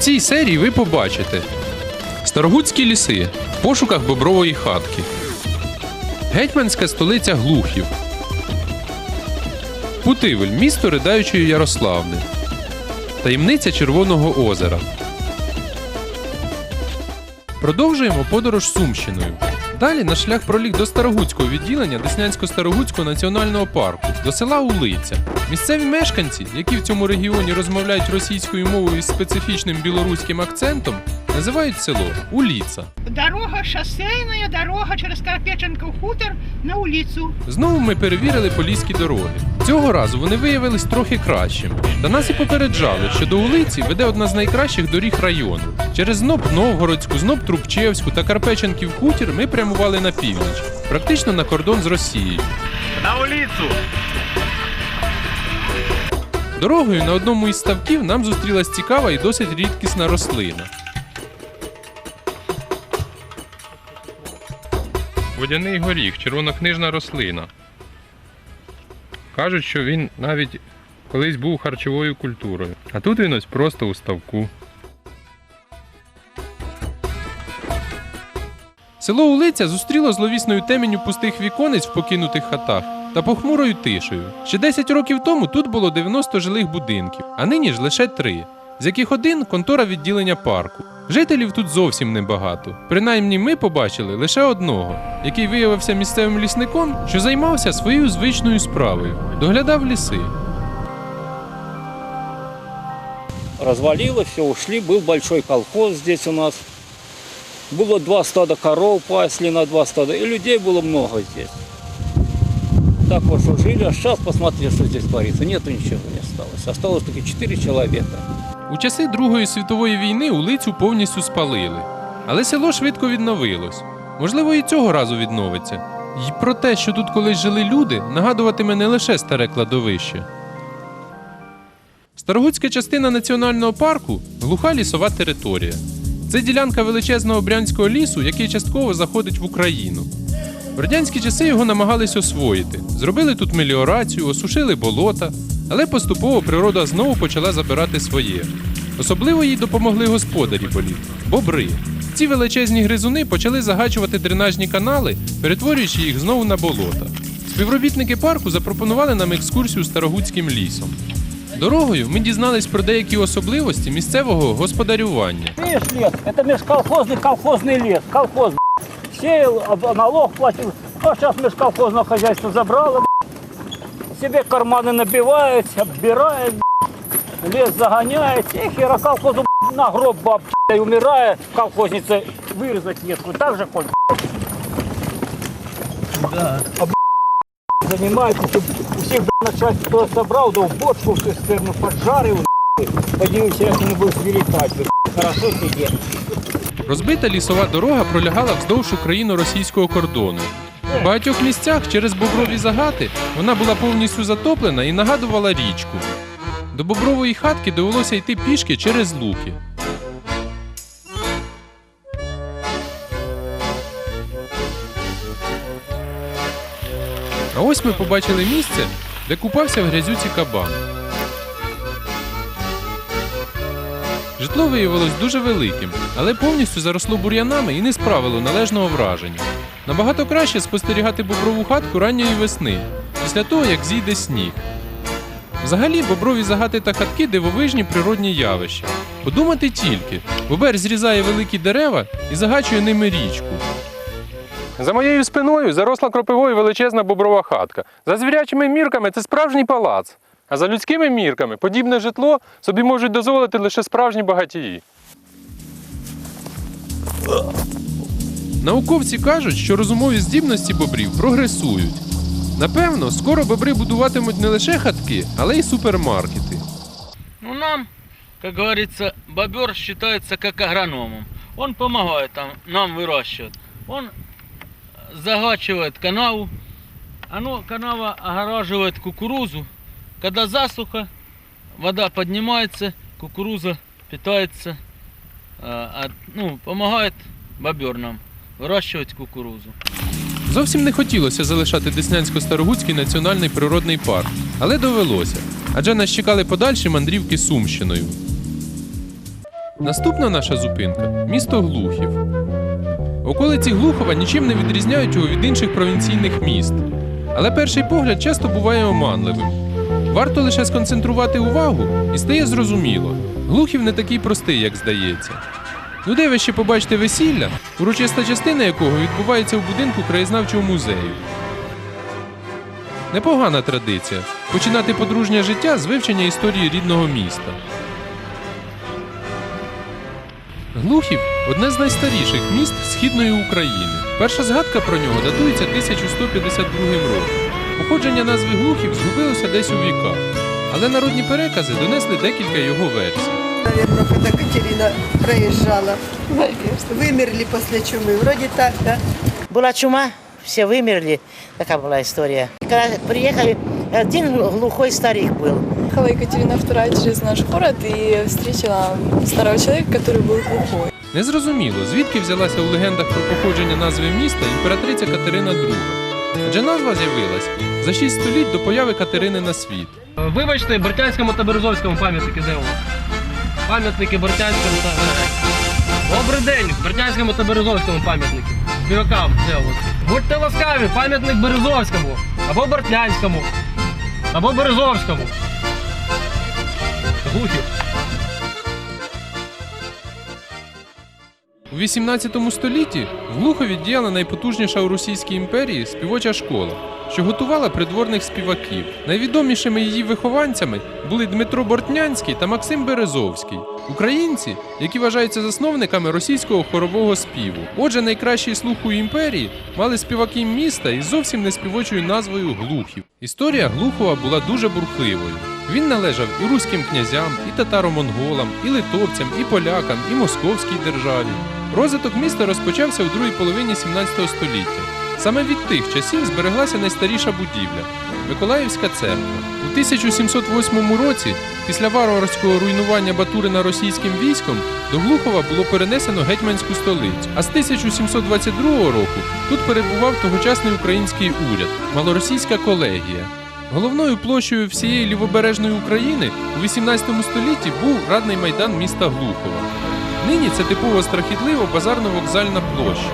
цій серії ви побачите Старогутські ліси в пошуках бобрової хатки, Гетьманська столиця Глухів, Путивель місто ридаючої Ярославни, Таємниця Червоного озера. Продовжуємо подорож Сумщиною. Далі наш шлях проліг до Старогуцького відділення Деснянсько-Старогуцького національного парку, до села Улиця. Місцеві мешканці, які в цьому регіоні розмовляють російською мовою із специфічним білоруським акцентом, називають село Уліца. Дорога шоссейная, дорога через Карпеченков хутор на улицу. Знову ми перевірили поліські дороги. Цього разу вони виявились трохи кращими. Та нас і попереджали, що до Улиці веде одна з найкращих доріг району. Через Зноб Новгородську, Зноб Трубчевську та Карпеченків хутір ми прямували на північ, практично на кордон з Росією. На улицу! Дорогою на одному із ставків нам зустрілась цікава і досить рідкісна рослина. Водяний горіх, червонокнижна рослина. Кажуть, що він навіть колись був харчовою культурою. А тут він ось просто у ставку. Село Улиця зустріло зловісною теменю пустих віконець в покинутих хатах та похмурою тишею. Ще 10 років тому тут було 90 жилих будинків, а нині ж лише три, з яких один контора відділення парку. Жителів тут зовсім небагато. Принаймні ми побачили лише одного, який виявився місцевим лісником, що займався своєю звичною справою, доглядав ліси. развалилось, все, ушли. Был большой колхоз здесь у нас. Было два стада коров, пасли на два стада. И людей было много здесь. Так вот, что жили. А сейчас посмотри, что здесь творится. Нету ничего не осталось. Осталось только четыре человека. У часи Другої світової війни улицю повністю спалили. Але село швидко відновилось. Можливо, і цього разу відновиться. І про те, що тут колись жили люди, нагадуватиме не лише старе кладовище. Старогутська частина національного парку глуха лісова територія. Це ділянка величезного брянського лісу, який частково заходить в Україну. В радянські часи його намагались освоїти. Зробили тут меліорацію, осушили болота, але поступово природа знову почала забирати своє. Особливо їй допомогли господарі боліт бобри. Ці величезні гризуни почали загачувати дренажні канали, перетворюючи їх знову на болота. Співробітники парку запропонували нам екскурсію старогутським лісом. Дорогою ми дізнались про деякі особливості місцевого господарювання. Видишь, лес, это межколхозный колхозный лес. Колхоз б***ь, сеял, а налог платил. А сейчас межколхозное хозяйство забрало. б***ь. Себе карманы набивает, оббирает, б***ь, лес загоняет. И хера колхозу б***ь, на гроб баб и умирая, колхозница вырезать ветку. Так же хоть. Да. А б***ь, занимается, чтобы всех б***ь, начальство кто собрал, да в бочку в цистерну поджарил. б***ь. Подивимся, як вони будуть вилітати. б***ь. Хорошо сидять. Розбита лісова дорога пролягала вздовж україно-російського кордону. В багатьох місцях через боброві загати вона була повністю затоплена і нагадувала річку. До бобрової хатки довелося йти пішки через луки. А ось ми побачили місце, де купався в грязюці кабан. Житло виявилось дуже великим, але повністю заросло бур'янами і не справило належного враження. Набагато краще спостерігати боброву хатку ранньої весни, після того, як зійде сніг. Взагалі, боброві загати та хатки дивовижні природні явища. Подумати тільки, бобер зрізає великі дерева і загачує ними річку. За моєю спиною заросла кропивою величезна боброва хатка. За звірячими мірками це справжній палац. А за людськими мірками подібне житло собі можуть дозволити лише справжні багатії. Науковці кажуть, що розумові здібності бобрів прогресують. Напевно, скоро бобри будуватимуть не лише хатки, але й супермаркети. Ну, нам, как говорится, бобер считается как агрономом. Он помогает там, нам выращивать. Он загачивает канаву. Оно, канава огораживает кукурузу. Когда засуха, вода поднимается, кукуруза от- ну, помогает бобер нам выращивать кукурузу. Зовсім не хотілося залишати Деснянсько-Старогутський національний природний парк, але довелося, адже нас чекали подальші мандрівки Сумщиною. Наступна наша зупинка місто Глухів. Околиці Глухова нічим не відрізняють його від інших провінційних міст. Але перший погляд часто буває оманливим. Варто лише сконцентрувати увагу, і стає зрозуміло, Глухів не такий простий, як здається. Де ви ще побачите весілля, урочиста частина якого відбувається в будинку краєзнавчого музею. Непогана традиція починати подружнє життя з вивчення історії рідного міста. Глухів одне з найстаріших міст Східної України. Перша згадка про нього датується 1152 роком. Походження назви Глухів згубилося десь у віках, але народні перекази донесли декілька його версій. Наверное, когда Катерина проезжала. Вымерли после чумы. Вроде так, да? Была чума, все вымерли. Такая была история. Когда приехали, один глухой старик был. Ехала Екатерина II через наш город и встретила старого человека, который был глухой. Незрозуміло, звідки взялася у легендах про походження назви міста імператриця Катерина II. Адже назва з'явилась за шість століть до появи Катерини на світ. Вибачте, Бортянському та Березовському пам'ятники де у вас? Пам'ятники Бортянському та. Добрий день! Бортянському та Березовському пам'ятники. Співакам у вас? Будьте ласкаві, пам'ятник Березовському, або Бортлянському, або Березовському. Глухів. У 18 столітті в Глухові діяла найпотужніша у Російській імперії співоча школа, що готувала придворних співаків. Найвідомішими її вихованцями були Дмитро Бортнянський та Максим Березовський, українці, які вважаються засновниками російського хорового співу. Отже, найкращий слух у імперії мали співаки міста із зовсім не співочою назвою Глухів. Історія Глухова була дуже бурхливою. Він належав і руським князям, і татаро-монголам, і литовцям, і полякам, і московській державі. Розвиток міста розпочався у другій половині 17 століття. Саме від тих часів збереглася найстаріша будівля Миколаївська церква. У 1708 році, після варварського руйнування Батурина російським військом, до Глухова було перенесено гетьманську столицю. А з 1722 року тут перебував тогочасний український уряд, малоросійська колегія. Головною площею всієї лівобережної України у 18 столітті був радний майдан міста Глухова. Нині це типово страхітливо базарно-вокзальна площа.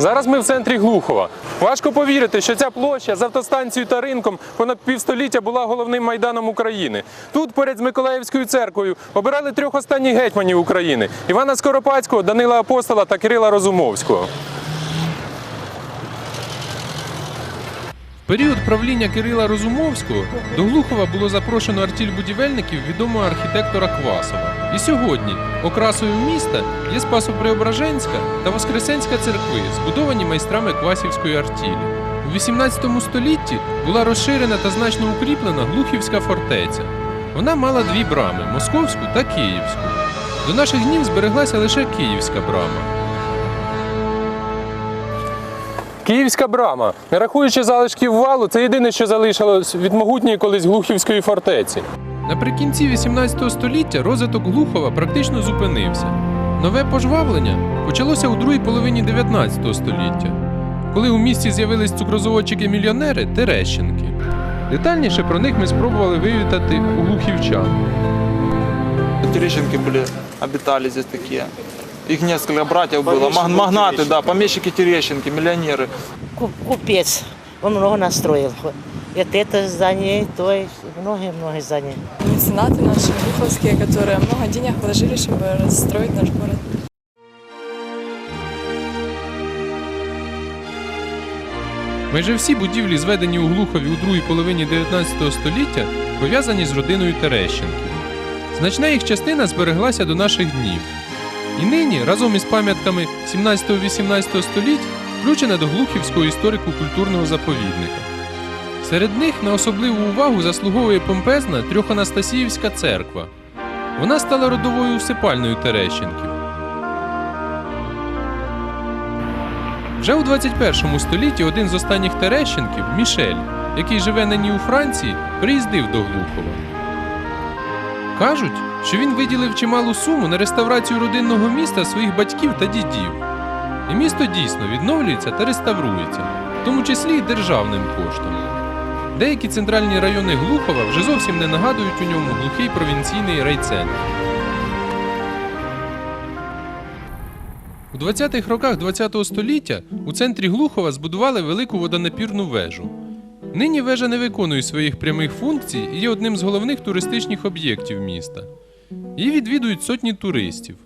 Зараз ми в центрі Глухова. Важко повірити, що ця площа з автостанцією та ринком понад півстоліття була головним майданом України. Тут, поряд з Миколаївською церквою, обирали трьох останніх гетьманів України: Івана Скоропадського, Данила Апостола та Кирила Розумовського. Період правління Кирила Розумовського до Глухова було запрошено артіль будівельників відомого архітектора Квасова. І сьогодні окрасою міста є Спасо-Преображенська та Воскресенська церкви, збудовані майстрами Квасівської артілі. У 18 столітті була розширена та значно укріплена Глухівська фортеця. Вона мала дві брами московську та київську. До наших днів збереглася лише київська брама. Київська брама, не рахуючи залишків валу, це єдине, що залишилось від могутньої колись Глухівської фортеці. Наприкінці 18 століття розвиток Глухова практично зупинився. Нове пожвавлення почалося у другій половині 19 століття, коли у місті з'явились цукрозаводчики-мільйонери Терещенки. Детальніше про них ми спробували вивітати у глухівчан. Терещенки были, обитали здесь такие. Их несколько братьев было. Маг- Магнаты, да, помещики Терещенки, миллионеры. Ку- Купец. Он много настроил. Это, это здание, и то, и многие-многие здания. Меценаты наши глуховские, которые много денег вложили, чтобы расстроить наш город. Майже всі будівлі, зведені у Глухові у другій половині 19 століття, пов'язані з родиною Терещенків. Значна їх частина збереглася до наших днів. І нині, разом із пам'ятками 17-18 століть, включена до Глухівського історико-культурного заповідника. Серед них на особливу увагу заслуговує помпезна Трьоханастасіївська церква. Вона стала родовою усипальною Терещенків. Вже у 21 столітті один з останніх Терещенків, Мішель, який живе нині у Франції, приїздив до Глухова. Кажуть, що він виділив чималу суму на реставрацію родинного міста своїх батьків та дідів. І місто дійсно відновлюється та реставрується, в тому числі й державним коштом. Деякі центральні райони Глухова вже зовсім не нагадують у ньому глухий провінційний райцентр. У 20-х роках ХХ століття у центрі Глухова збудували велику водонапірну вежу. Нині вежа не виконує своїх прямих функцій і є одним з головних туристичних об'єктів міста. Її відвідують сотні туристів.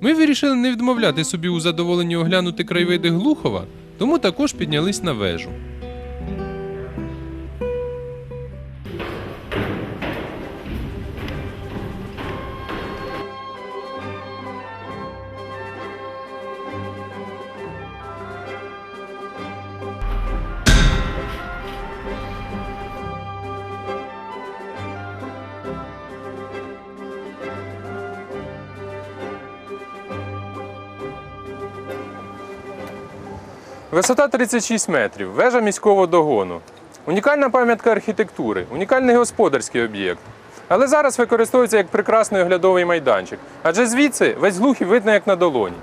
Ми вирішили не відмовляти собі у задоволенні оглянути краєвиди Глухова, тому також піднялись на вежу. Висота 36 метрів, вежа міського догону. Унікальна пам'ятка архітектури, унікальний господарський об'єкт. Але зараз використовується як прекрасний оглядовий майданчик, адже звідси весь глухів видно як на долоні.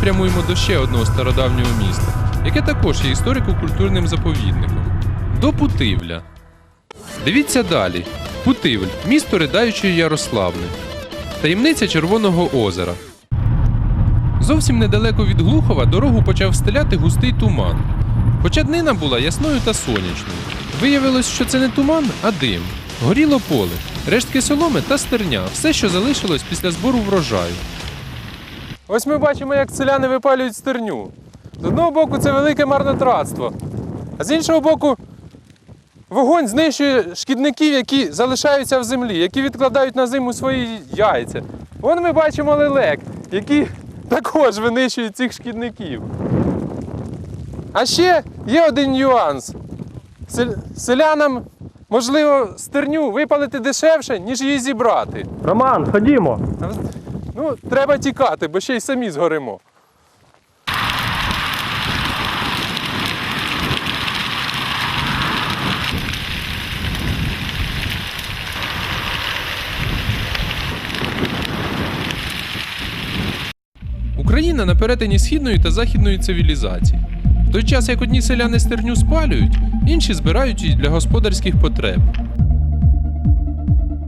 Прямуємо до ще одного стародавнього міста, яке також є історико-культурним заповідником до Путивля. Дивіться далі: Путивль місто ридаючої Ярославни. Таємниця Червоного озера. Зовсім недалеко від Глухова дорогу почав стеляти густий туман. Хоча днина була ясною та сонячною. Виявилось, що це не туман, а дим. Горіло поле, рештки соломи та стерня все, що залишилось після збору врожаю. Ось ми бачимо, як селяни випалюють стерню. З одного боку, це велике марнотратство, а з іншого боку, вогонь знищує шкідників, які залишаються в землі, які відкладають на зиму свої яйця. Вон ми бачимо лелек, які також винищують цих шкідників. А ще є один нюанс. Селянам можливо стерню випалити дешевше, ніж її зібрати. Роман, ходімо. Ну, треба тікати, бо ще й самі згоримо. Україна на перетині східної та західної цивілізації. В той час, як одні селяни стерню спалюють, інші збирають її для господарських потреб.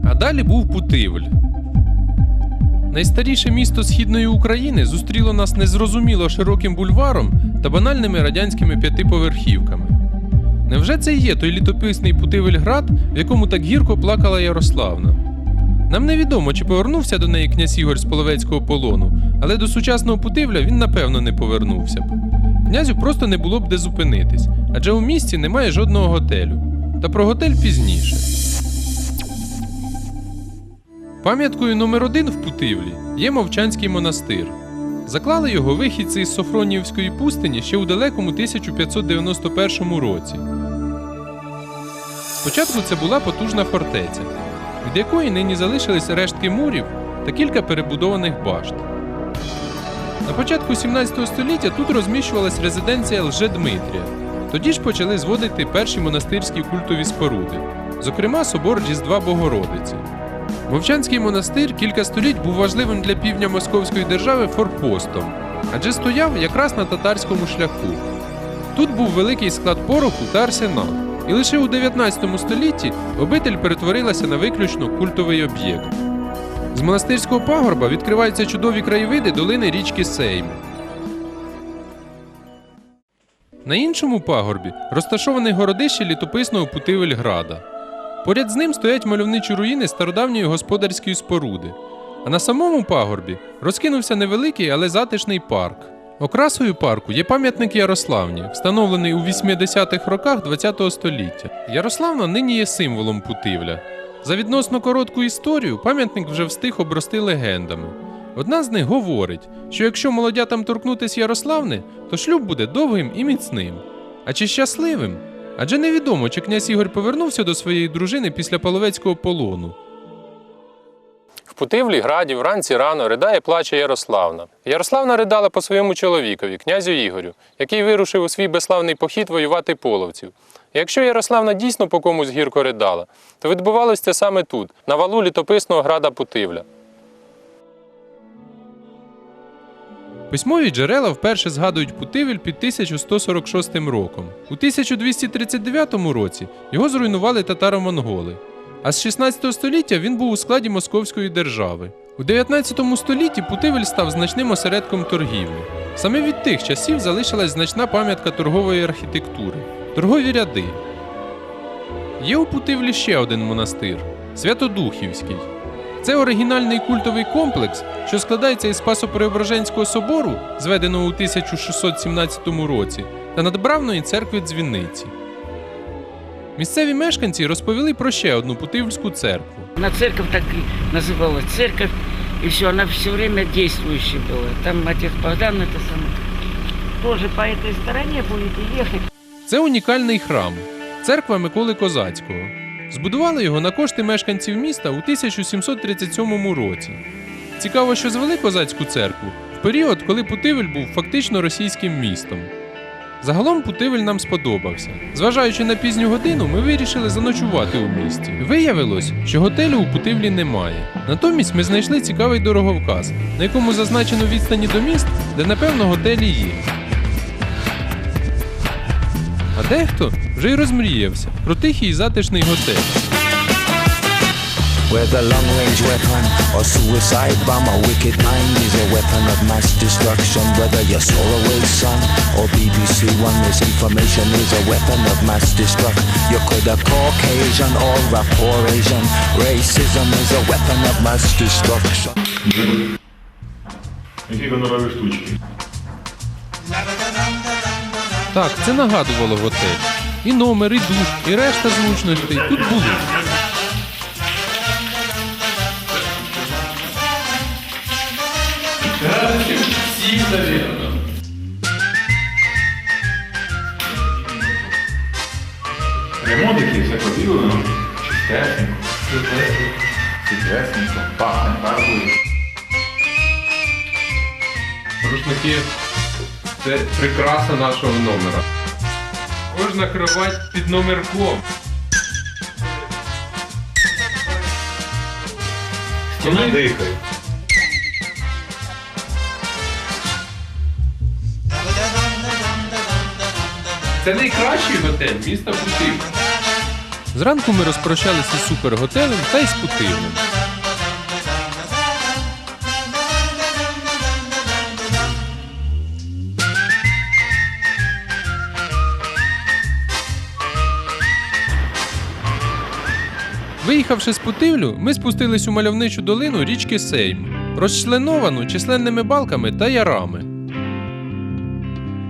А далі був Путивль. Найстаріше місто східної України зустріло нас незрозуміло широким бульваром та банальними радянськими п'ятиповерхівками. Невже це і є той літописний Путивельград, в якому так гірко плакала Ярославна? Нам невідомо, чи повернувся до неї князь Ігор з Половецького полону, але до сучасного Путивля він напевно не повернувся б. Князю просто не було б де зупинитись, адже у місті немає жодного готелю. Та про готель пізніше. Пам'яткою номер один в Путивлі є Мовчанський монастир. Заклали його вихідці із Софроніївської пустині ще у далекому 1591 році. Спочатку це була потужна фортеця, від якої нині залишились рештки мурів та кілька перебудованих башт. На початку 17 століття тут розміщувалась резиденція Лжедмитрія. Тоді ж почали зводити перші монастирські культові споруди, зокрема собор Різдва Богородиці. Мовчанський монастир кілька століть був важливим для півдня Московської держави форпостом, адже стояв якраз на татарському шляху. Тут був великий склад пороху та арсенал, і лише у 19 столітті обитель перетворилася на виключно культовий об'єкт. З монастирського пагорба відкриваються чудові краєвиди долини річки Сейм. На іншому пагорбі розташоване городище літописного Путивельграда. Поряд з ним стоять мальовничі руїни стародавньої господарської споруди. А на самому пагорбі розкинувся невеликий, але затишний парк. Окрасою парку є пам'ятник Ярославні, встановлений у 80-х роках ХХ століття. Ярославна нині є символом Путивля. За відносно коротку історію пам'ятник вже встиг обрости легендами. Одна з них говорить, що якщо молодятам торкнутися Ярославни, то шлюб буде довгим і міцним. А чи щасливим? Адже невідомо, чи князь Ігор повернувся до своєї дружини після половецького полону. В Путивлі граді вранці рано ридає плаче Ярославна. Ярославна ридала по своєму чоловікові, князю Ігорю, який вирушив у свій безславний похід воювати половців. Якщо Ярославна дійсно по комусь гірко ридала, то відбувалось це саме тут, на валу літописного града Путивля. Письмові джерела вперше згадують Путивіль під 1146 роком. У 1239 році його зруйнували татаро-монголи. А з 16 століття він був у складі Московської держави. У 19 столітті Путивіль став значним осередком торгівлі. Саме від тих часів залишилась значна пам'ятка торгової архітектури торгові ряди. Є у Путивлі ще один монастир Святодухівський. Це оригінальний культовий комплекс, що складається із Спасо-Преображенського собору, зведеного у 1617 році, та надбравної церкви дзвіниці. Місцеві мешканці розповіли про ще одну путивльську церкву. Она церковь так и называлась церковь, и все, она все время действующей была. Там отец Богдан, это самое, тоже по этой стороне будете ехать. Це унікальний храм, церква Миколи Козацького. Збудували його на кошти мешканців міста у 1737 році. Цікаво, що звели козацьку церкву в період, коли Путивель був фактично російським містом. Загалом Путивель нам сподобався. Зважаючи на пізню годину, ми вирішили заночувати у місті. Виявилось, що готелю у Путивлі немає. Натомість ми знайшли цікавий дороговказ, на якому зазначено відстані до міст, де напевно готелі є. А дехто вже й розмріявся про тихий і затишний готель. Whether long range weapon or suicide bomb, a wicked mind is a weapon of mass destruction. Whether you're Solarway Sun or BBC One, misinformation is a weapon of mass destruction. You could have Caucasian or a poor Asian. Racism is a weapon of mass destruction. Які гонорові штучки? Так, це нагадувало готель. І номер, і душ, і решта зручностей тут були. Ремонт який все побілено, чистесенько. Чистесенько. Пахне фарбою. Рушники це прикраса нашого номера. Кожна кровать під номерком. Стіна дихає. Це найкращий готель міста Путив. Зранку ми розпрощалися з суперготелем та й з Путивлем. Виїхавши з Путивлю, ми спустились у мальовничу долину річки Сейм, розчленовану численними балками та ярами.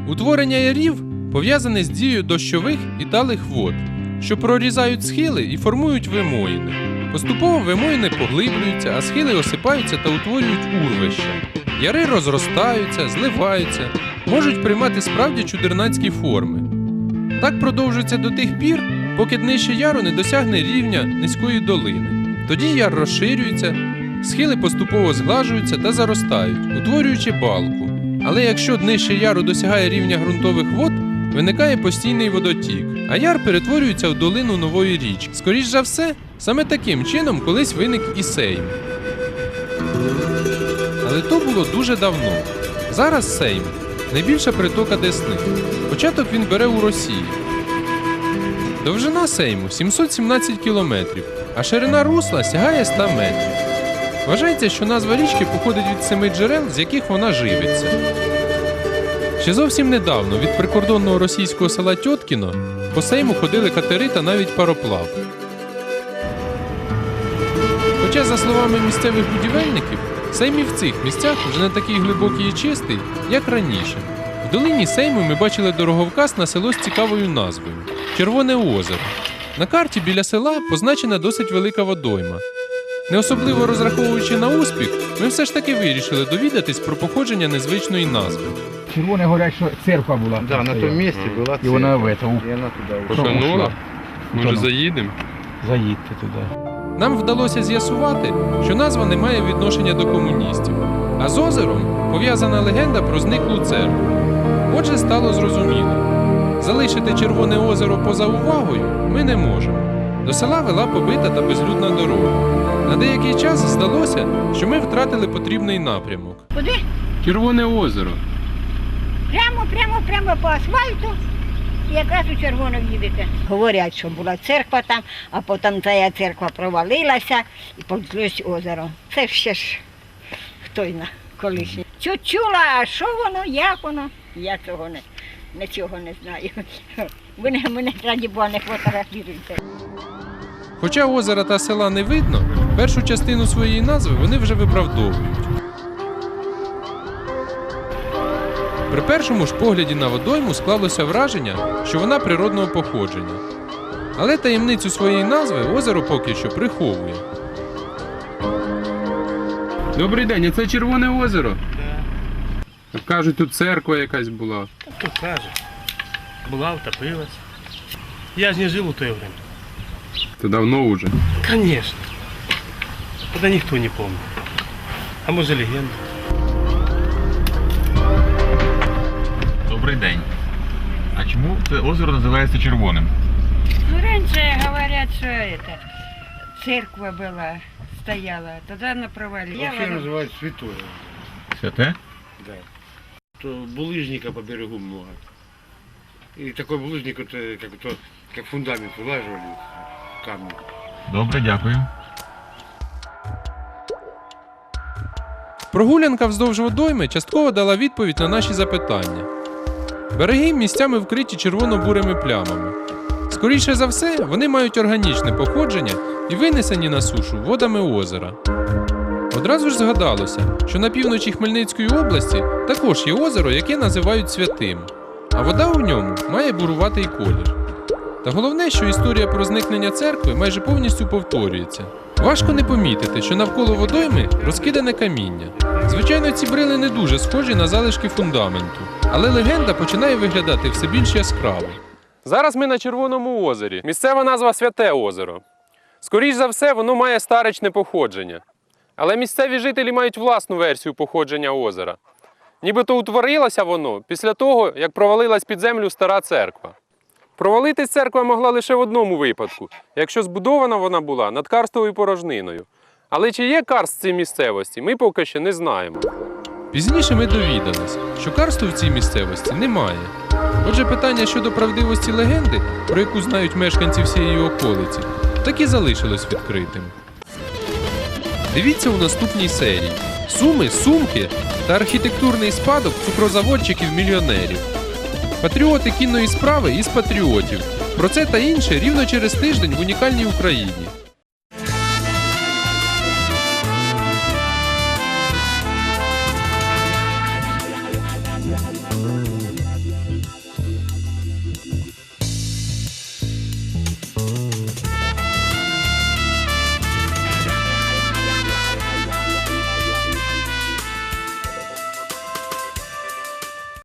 Утворення ярів пов'язане з дією дощових і талих вод, що прорізають схили і формують вимоїни. Поступово вимоїни поглиблюються, а схили осипаються та утворюють урвища. Яри розростаються, зливаються, можуть приймати справді чудернацькі форми. Так продовжується до тих пір, поки днище яру не досягне рівня низької долини. Тоді яр розширюється, схили поступово зглажуються та заростають, утворюючи балку. Але якщо днище яру досягає рівня ґрунтових вод, виникає постійний водотік, а яр перетворюється в долину нової річки. Скоріш за все, саме таким чином колись виник і Сейм. Але то було дуже давно. Зараз Сейм найбільша притока Десни. Початок він бере у Росії. Довжина Сейму 717 кілометрів, а ширина русла сягає 100 метрів. Вважається, що назва річки походить від семи джерел, з яких вона живиться. Ще зовсім недавно від прикордонного російського села Тьоткіно по Сейму ходили катери та навіть пароплав. Хоча, за словами місцевих будівельників, Сейм і в цих місцях вже не такий глибокий і чистий, як раніше. В долині Сейму ми бачили дороговказ на село з цікавою назвою Червоне озеро. На карті біля села позначена досить велика водойма. Не особливо розраховуючи на успіх, ми все ж таки вирішили довідатись про походження незвичної назви. Червоне говорять, що церква була. Да, на тому місці була І вона в этом. І вона туди. Потонула? Може, заїдемо? Заїдьте туди. нам вдалося з'ясувати, що назва не має відношення до комуністів, а з озером пов'язана легенда про зниклу церкву. Отже, стало зрозуміло. Залишити Червоне озеро поза увагою ми не можемо. До села вела побита та безлюдна дорога. На деякий час здалося, що ми втратили потрібний напрямок. Куди? Червоне озеро. Прямо, прямо, прямо по асфальту. І якраз у червоно їдете. Говорять, що була церква там, а потім ця церква провалилася і получилось озеро. Це ще ж хто й на колишній. Чуть чула, а що воно, як воно? Я цього не, нічого не знаю. Ви не, мене раді Бога не фотографіруйте. Хоча озера та села не видно, першу частину своєї назви вони вже виправдовують. При першому ж погляді на водойму склалося враження, що вона природного походження. Але таємницю своєї назви озеро поки що приховує. Добрий день, а це Червоне озеро? Так. Кажуть, тут церква якась була. Хто каже? Була, втопилась. Я ж не жил у то время. Це давно вже. Конечно. Тогда никто не помнит. А може легенда? Добрий день. А чому це озеро називається червоним? Ну, раньше говорят, что это, церква была, стояла, тогда она провалилась. Вообще называют святое. Святе? Да. То булыжника по берегу много. И такой булыжник, вот, э, как, то, как фундамент вылаживали камни. Добре, дякую. Прогулянка вздовж водойми частково дала відповідь на наші запитання. Береги місцями вкриті червоно-бурими плямами. Скоріше за все, вони мають органічне походження і винесені на сушу водами озера. Одразу ж згадалося, що на півночі Хмельницької області також є озеро, яке називають святим, а вода у ньому має буруватий колір. Та головне, що історія про зникнення церкви майже повністю повторюється. Важко не помітити, що навколо водойми розкидане каміння. Звичайно, ці брили не дуже схожі на залишки фундаменту, але легенда починає виглядати все більш яскраво. Зараз ми на Червоному озері. Місцева назва Святе озеро. Скоріш за все, воно має старечне походження. Але місцеві жителі мають власну версію походження озера. Нібито утворилося воно після того, як провалилась під землю стара церква. Провалитись церква могла лише в одному випадку, якщо збудована вона була над карстовою порожниною. Але чи є карст в цій місцевості, ми поки що не знаємо. Пізніше ми довідалися, що карсту в цій місцевості немає. Отже, питання щодо правдивості легенди, про яку знають мешканці всієї околиці, так і залишилось відкритим. Дивіться у наступній серії: Суми, сумки та архітектурний спадок цукрозаводчиків-мільйонерів. Патріоти кінної справи із патріотів. Про це та інше рівно через тиждень в унікальній Україні.